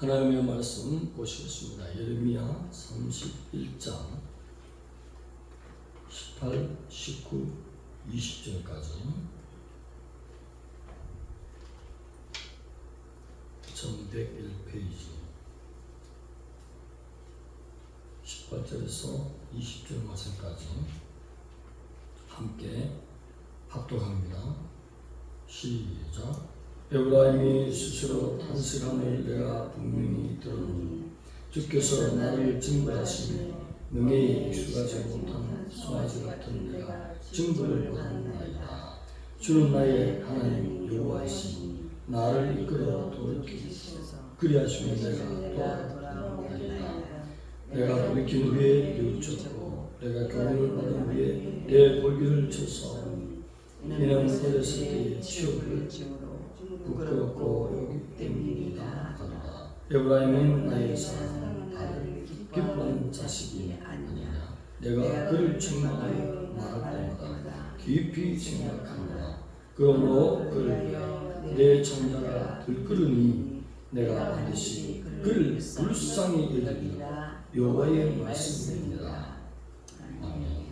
하나님의 말씀 보시겠습니다. 예레미야 31장 18, 19, 20절까지 1101페이지 18절에서 20절 말씀까지 함께 합독합니다. 시작. 에브라임이 스스로 탄식함을 내가 분명히 들었노니 주께서 나를 징벌하시니 능히 익숙하지 못한 송아지 같은 내가 징벌을 받았나이다. 주는 나의 하나님 여호와이시니 나를 이끌어 돌이키소서 그리하시면 내가 돌아오리이다. 내가 돌이킨 후에 뉘우쳤고 내가 교훈을 받은 후에 내 볼기를 쳤사오니 이는 어렸을 때의 치욕을 에브라임은 나의 사랑 나를 기뻐 하는 자식이 아니냐. 내가 그를 책망하여 말할 때마다 깊이 생각하노라. 그러므로 그를 내 창자가 들끓으니 내가 반드시 그를 불쌍히 여기리라. 여호와의 말씀입니다. 아멘.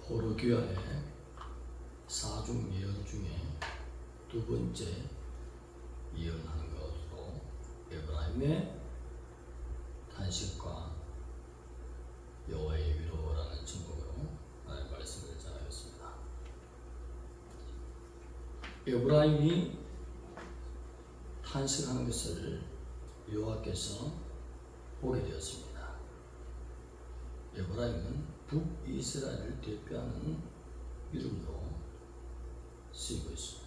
포르기아의 사중 예언 중에 두 번째 예언하는 것으로 에브라임의 탄식과 여호와의 위로라는 제목으로 말씀을 전하였습니다. 에브라임이 탄식하는 것을 여호와께서 보게 되었습니다. 에브라임은 북이스라엘을 대표하는 이름으로 쓰이고 있습니다.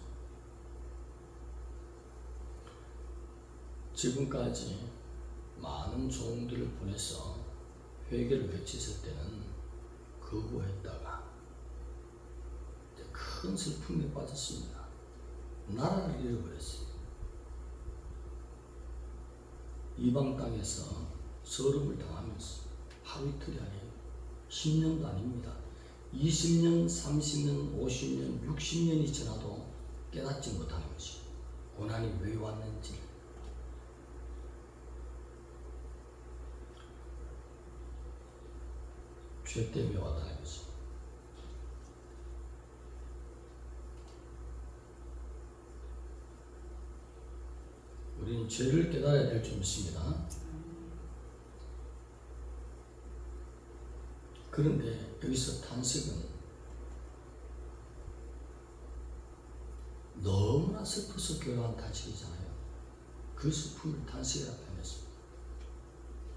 지금까지 많은 종들을 보내서 회개를 외쳤을 때는 거부했다가 큰 슬픔에 빠졌습니다. 나라를 잃어버렸어요. 이방 땅에서 서름을 당하면서 하루 이틀이 아니에요. 10년도 아닙니다. 20년, 30년, 50년, 60년이 지나도 깨닫지 못하는 것이 고난이 왜 왔는지 죄 때문에 왔다는 것이 우리는 죄를 깨달아야 될줄 믿습니다. 그런데 여기서 탄식은 너무나 슬퍼서 결혼한 탄식이잖아요. 그 슬픔을 탄식이라 표현했습니다.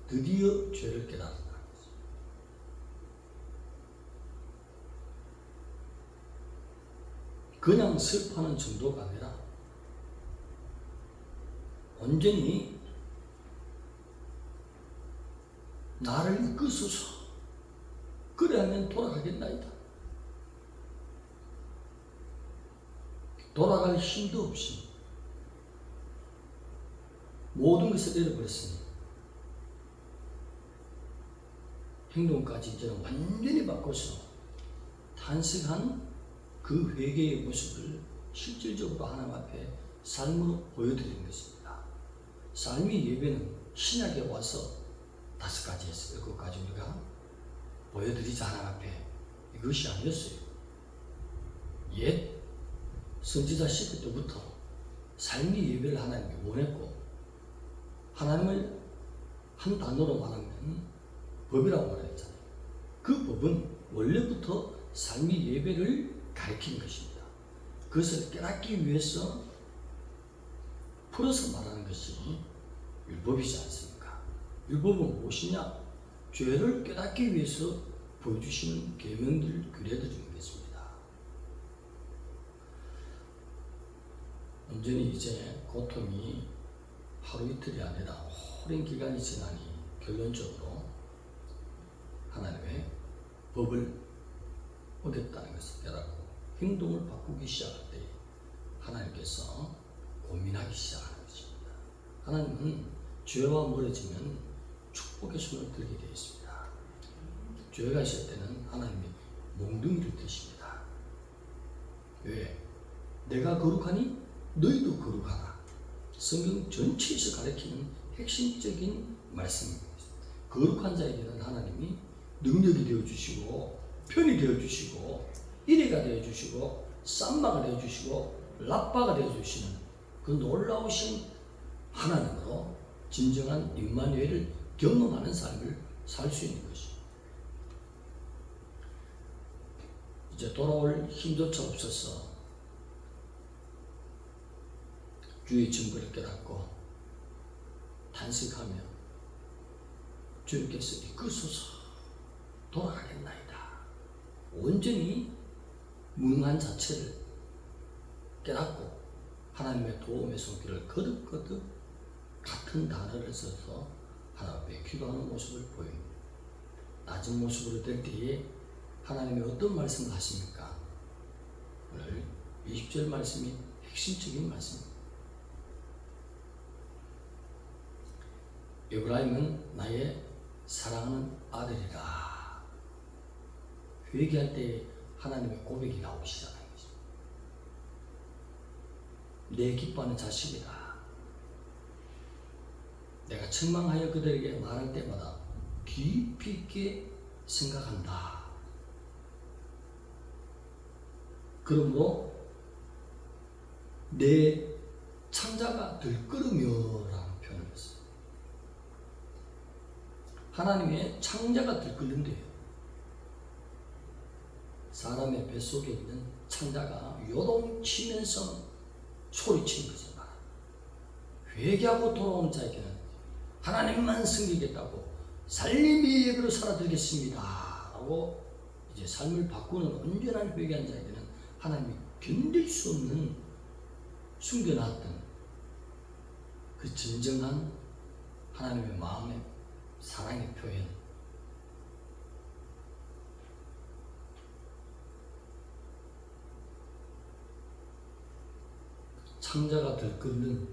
드디어 죄를 깨달았다는 거죠. 그냥 슬퍼하는 정도가 아니라 온전히 나를 이끄소서 그래야면 돌아가겠나이다. 돌아갈 힘도 없이 모든 것을 잃어버렸으니 행동까지 이제는 완전히 바꿔서 탄식한 그 회개의 모습을 실질적으로 하나님 앞에 삶으로 보여드리는 것입니다. 삶의 예배는 신약에 와서 다섯 가지 했어요. 그것까지 우리가 보여드리자 하나님 앞에 이것이 아니었어요. 옛 선지자 시대 때부터 삶의 예배를 하나님이 원했고 하나님을 한 단어로 말하면 법이라고 말했잖아요. 그 법은 원래부터 삶의 예배를 가리키는 것입니다. 그것을 깨닫기 위해서 풀어서 말하는 것이 율법이지 않습니까? 율법은 무엇이냐? 죄를 깨닫기 위해서 보여주시는 계명들, 규례들 중이겠습니다. 온전히 이제 고통이 하루 이틀이 아니라 오랜 기간이 지나니 결론적으로 하나님의 법을 어겼다는 것을 깨닫고 행동을 바꾸기 시작할 때 하나님께서 고민하기 시작하는 것입니다. 하나님은 죄와 멀어지면 축복의 손을 들게 되어 있습니다. 죄가 있을 때는 하나님이 몽둥이를 드십니다. 왜? 내가 거룩하니 너희도 거룩하라. 성경 전체에서 가리키는 핵심적인 말씀입니다. 거룩한 자에게는 하나님이 능력이 되어 주시고 편이 되어 주시고 이래가 되어 주시고 쌈마가 되어 주시고 라빠가 되어 주시는 그 놀라우신 하나님으로 진정한 임마누엘을 경험하는 삶을 살 수 있는 것이. 이제 돌아올 힘조차 없어서 주의 증거를 깨닫고 탄식하며 주님께서 이끄소서 돌아가겠나이다. 온전히 무능한 자체를 깨닫고 하나님의 도움의 손길을 거듭거듭 같은 단어를 써서 하나님 앞에 기도하는 모습을 보입니다. 낮은 모습으로 될 때에 하나님이 어떤 말씀을 하십니까? 오늘 20절 말씀이 핵심적인 말씀입니다. 에브라임은 나의 사랑하는 아들이라. 회개할 때 하나님의 고백이 나오기 시작하는 거죠. 내 기뻐하는 자식이다. 내가 책망하여 그들에게 말할 때마다 깊이 있게 생각한다. 그러므로 내 창자가 들끓으며라는 표현을 했어요. 하나님의 창자가 들끓는데요. 사람의 뱃속에 있는 창자가 요동치면서 소리치는 것을 말합니다. 회개하고 돌아온 자에게는 하나님만 섬기겠다고 살림의 예배로 살아들겠습니다. 라고 이제 삶을 바꾸는 온전한 회개한 자에게는 하나님이 견딜 수 없는 숨겨놨던 그 진정한 하나님의 마음의 사랑의 표현. 창자가 들끓는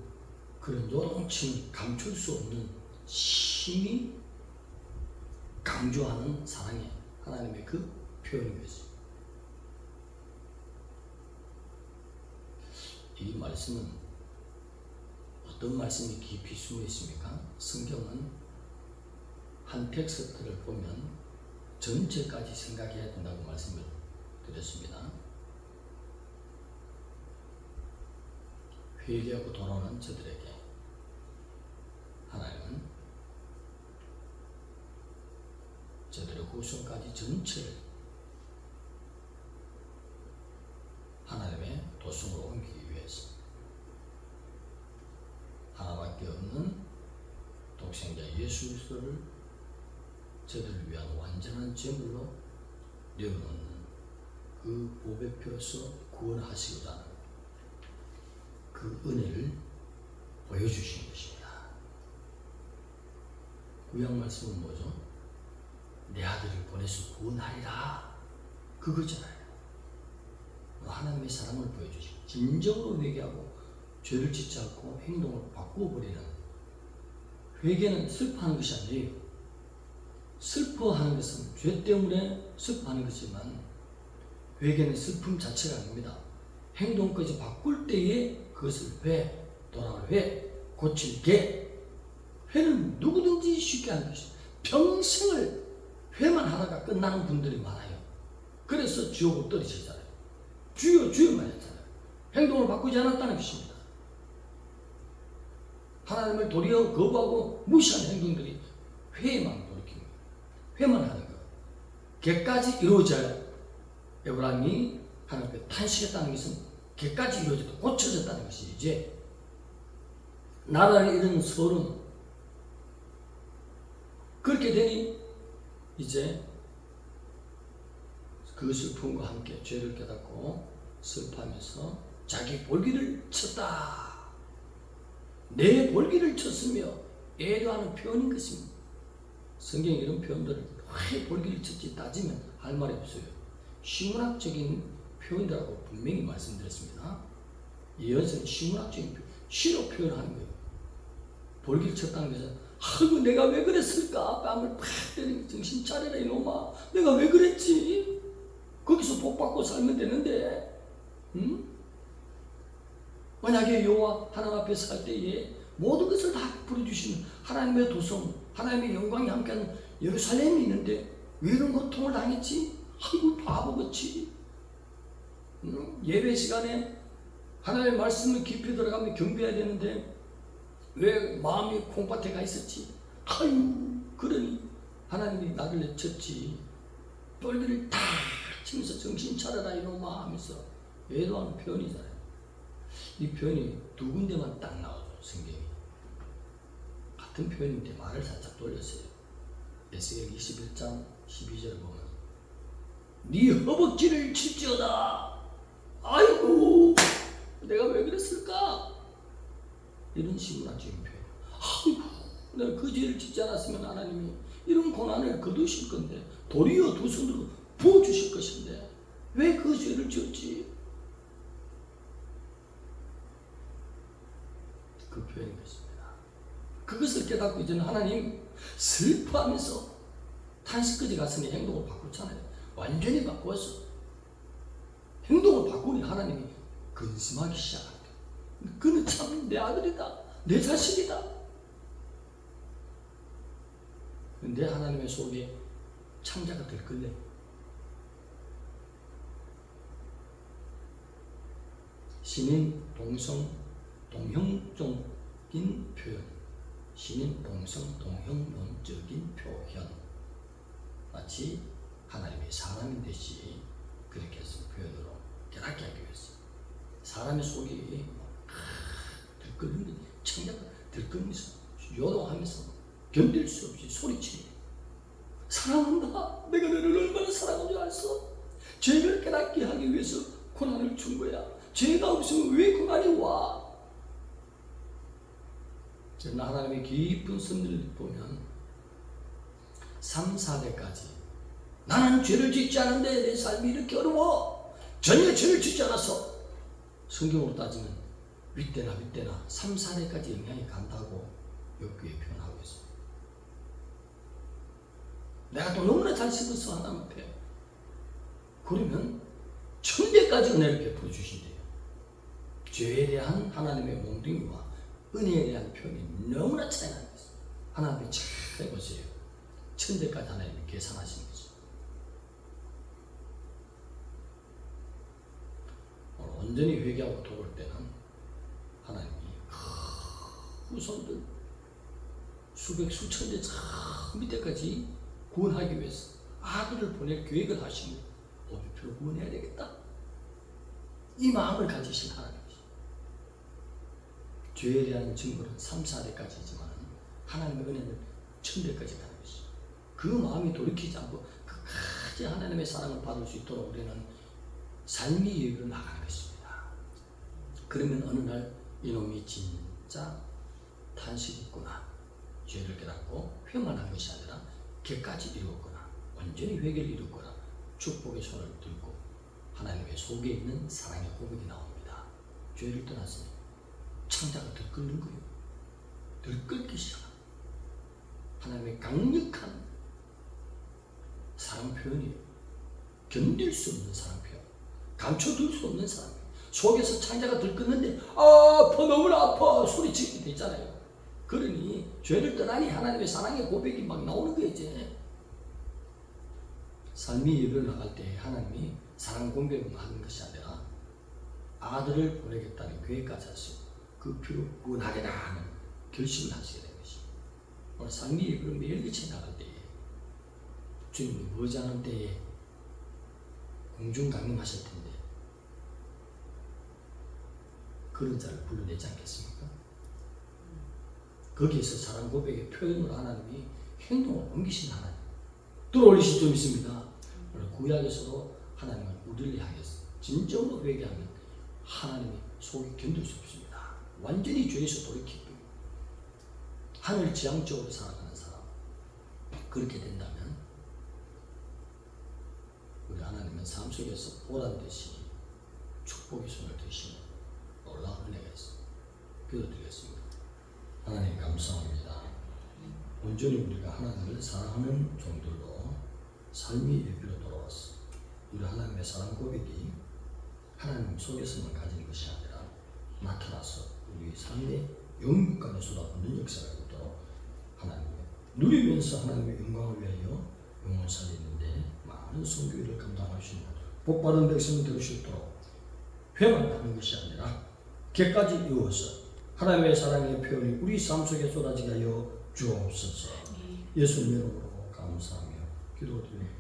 그런 요동치는 감출 수 없는 심히 강조하는 사랑의 하나님의 그 표현인 것이. 이 말씀은 어떤 말씀이 깊이 숨어 있습니까? 성경은 한 텍스트를 보면 전체까지 생각해야 된다고 말씀을 드렸습니다. 회개하고 돌아오는 저들에게 하나님은 저들의 후손까지 전체를 하나님의 도성으로 옮기기 위해서 하나밖에 없는 독생자 예수 그리스도를 저들을 위한 완전한 제물로 내어놓는 그 보배 펴서 구원하시고자 하는 그 은혜를 보여주신 것입니다. 구약 말씀은 뭐죠? 내 아들을 보내서 구원하리라. 그거잖아요. 하나님의 사랑을 보여주시고 진정으로 회개하고 죄를 짓지 않고 행동을 바꾸어 버리는 회개는 슬퍼하는 것이 아니에요. 슬퍼하는 것은 죄 때문에 슬퍼하는 것이지만 회개는 슬픔 자체가 아닙니다. 행동까지 바꿀 때에 그것을 회, 돌아올 회, 고칠 개. 회는 누구든지 쉽게 하는 것이 평생을 회만 하다가 끝나는 분들이 많아요. 그래서 지옥으로 떨어지잖아요. 주여 주여만 했잖아요. 행동을 바꾸지 않았다는 것입니다. 하나님을 도리어 거부하고 무시하는 행동들이 회만 돌이킵니다. 회만 하는 거. 개까지 이루어져야 에브라임이 하나님 앞에 탄식했다는 것은 개까지 이루어졌다, 고쳐졌다는 것이 이제 나라를 잃은 서름 그렇게 되니 이제 그 슬픔과 함께 죄를 깨닫고 슬퍼하면서 자기 볼기를 쳤다. 내 볼기를 쳤으며 애도하는 표현인 것입니다. 성경에 이런 표현들을 왜 볼기를 쳤지 따지면 할 말이 없어요. 시문학적인 표현이라고 분명히 말씀드렸습니다. 이어서 시문학적인 표현, 시로 표현하는 거예요. 볼기를 쳤다는 것은 아이고 내가 왜 그랬을까? 뺨을 팍 때리고 정신 차려라 이놈아. 내가 왜 그랬지? 거기서 복 받고 살면 되는데, 응? 만약에 여호와 하나님 앞에 살 때에 모든 것을 다 부려주시는 하나님의 도성, 하나님의 영광이 함께하는 예루살렘이 있는데 왜 이런 고통을 당했지? 아이고 바보같이 응? 예배 시간에 하나님의 말씀을 깊이 들어가면 경배해야 되는데 왜 마음이 콩밭에 가 있었지? 아유 그러니 하나님이 나를 내쳤지. 뻘들을 다 치면서 정신 차려라 이놈아 하면서 외도하는 표현이잖아요. 이 표현이 두 군데만 딱 나오죠 성경이. 같은 표현인데 말을 살짝 돌렸어요. 에스겔 21장 12절 보면 네 허벅지를 칠지어다 아이고 내가 왜 그랬을까 이런 식으로 지금 표현 아이고 내가 그 죄를 짓지 않았으면 하나님이 이런 고난을 거두실 건데 도리어 두 손으로 부어주실 것인데 왜 그 죄를 지었지 그 표현인 것입니다 그것을 깨닫고 이제는 하나님 슬퍼하면서 탄식까지 갔으니 행동을 바꿨잖아요. 완전히 바꾸었어. 행동을 바꾸니 하나님이 근심하기 시작합니다. 그는 참 내 아들이다. 내 자식이다. 근데 하나님의 속에 창자가 들끓네. 신인 동성 동형적인 표현. 신인 동성 동형론적인 표현 마치 하나님의 사람인 듯이 그렇게 해서 표현으로 깨닫게 하기 위해서 사람의 속이 들끓는 청자가 들끓면서 요동하면서 견딜 수 없이 소리치는 사랑한다. 내가 너를 얼마나 줄 알았어? 죄를 깨닫게 하기 위해서 고난을 준 거야. 죄가 없으면 왜 고난이 와? 저는 하나님의 깊은 섭리를 보면 3, 4대까지 나는 죄를 짓지 않은데 내 삶이 이렇게 어려워 전혀 죄를 짓지 않았어 성경으로 따지면 윗대나 윗대나 3, 4대까지 영향이 간다고 욕구에 표현하고 있어 내가 또 너무나 잘 씹었어 하나님 앞에 그러면 천대까지 은혜를 베풀어 주신대요 죄에 대한 하나님의 몽둥이와 은혜에 대한 표현이 너무나 차이 나는 거죠. 하나님이 잘 해보세요. 천대까지 하나님이 계산하신 거죠. 온전히 회개하고 돌을 때는 하나님이 그 후손들 수백 수천 대 저 밑에까지 구원하기 위해서 아들을 보낼 계획을 하시고 오비표로 구원해야 되겠다. 이 마음을 가지신 하나님. 죄에 대한 증거는 3, 4대까지지만 하나님의 은혜는 천대까지 가는 것이. 그 마음이 돌이키지 않고 끝까지 하나님의 사랑을 받을 수 있도록 우리는 삶의 예비로 나가는 것입니다. 그러면 어느 날 이놈이 진짜 탄식했구나. 죄를 깨닫고 회만 한 것이 아니라 개까지 이루었거나 완전히 회개를 이뤘거나 축복의 손을 들고 하나님의 속에 있는 사랑의 고백이 나옵니다. 죄를 떠났으니 창자가 들끓는 거예요. 들끓기 시작합니다. 하나님의 강력한 사랑 표현이에요. 견딜 수 없는 사랑 표현. 감춰둘 수 없는 사랑 표현. 속에서 창자가 들끓는데 아, 너무나 아파 소리치게 되잖아요. 그러니 죄를 떠나니 하나님의 사랑의 고백이 막 나오는 거예요 이제. 삶이 예배를 나갈 때 하나님이 사랑 공백을 하는 것이 아니라 아들을 보내겠다는 계획까지 하시고 그 피로 구원하리라 하는 결심을 하시게 된 것입니다. 오늘 상미에 그런 매일같이 나갈 때에 주님이 머지않은 때에 공중 강림하실 텐데 그런 자를 불러내지 않겠습니까? 거기에서 사랑 고백의 표현으로 하나님이 행동을 옮기신 하나님 들어올리실 점 있습니다. 구약에서도 하나님은 우리를 향해서 진정으로 회개하면 하나님이 속이 견딜 수 없습니다. 완전히 죄에서 돌이키고 하늘 지향적으로 살아가는 사람 그렇게 된다면 우리 하나님은 삶 속에서 보란 듯이 축복의 손을 드시는 은혜가 있어. 기도드리겠습니다. 하나님 감사합니다. 온전히 우리가 하나님을 사랑하는 종들로 삶의 예비로 돌아왔어. 우리 하나님의 사랑 고백이 하나님 속에서만 가진 것이 아니라 나타나서 우리 삶의 영국간에 쏟아붓는 역사가 있도록 하나님의 누리면서 하나님의 영광을 위하여 영혼 살리는데 많은 성교회를 감당하시는 복받은 백성이 될 수 있도록 회만 하는 것이 아니라 개까지 이어서 하나님의 사랑의 표현이 우리 삶 속에 쏟아지게 하여 주옵소서 예수님의 이름으로 감사하며 기도드립니다.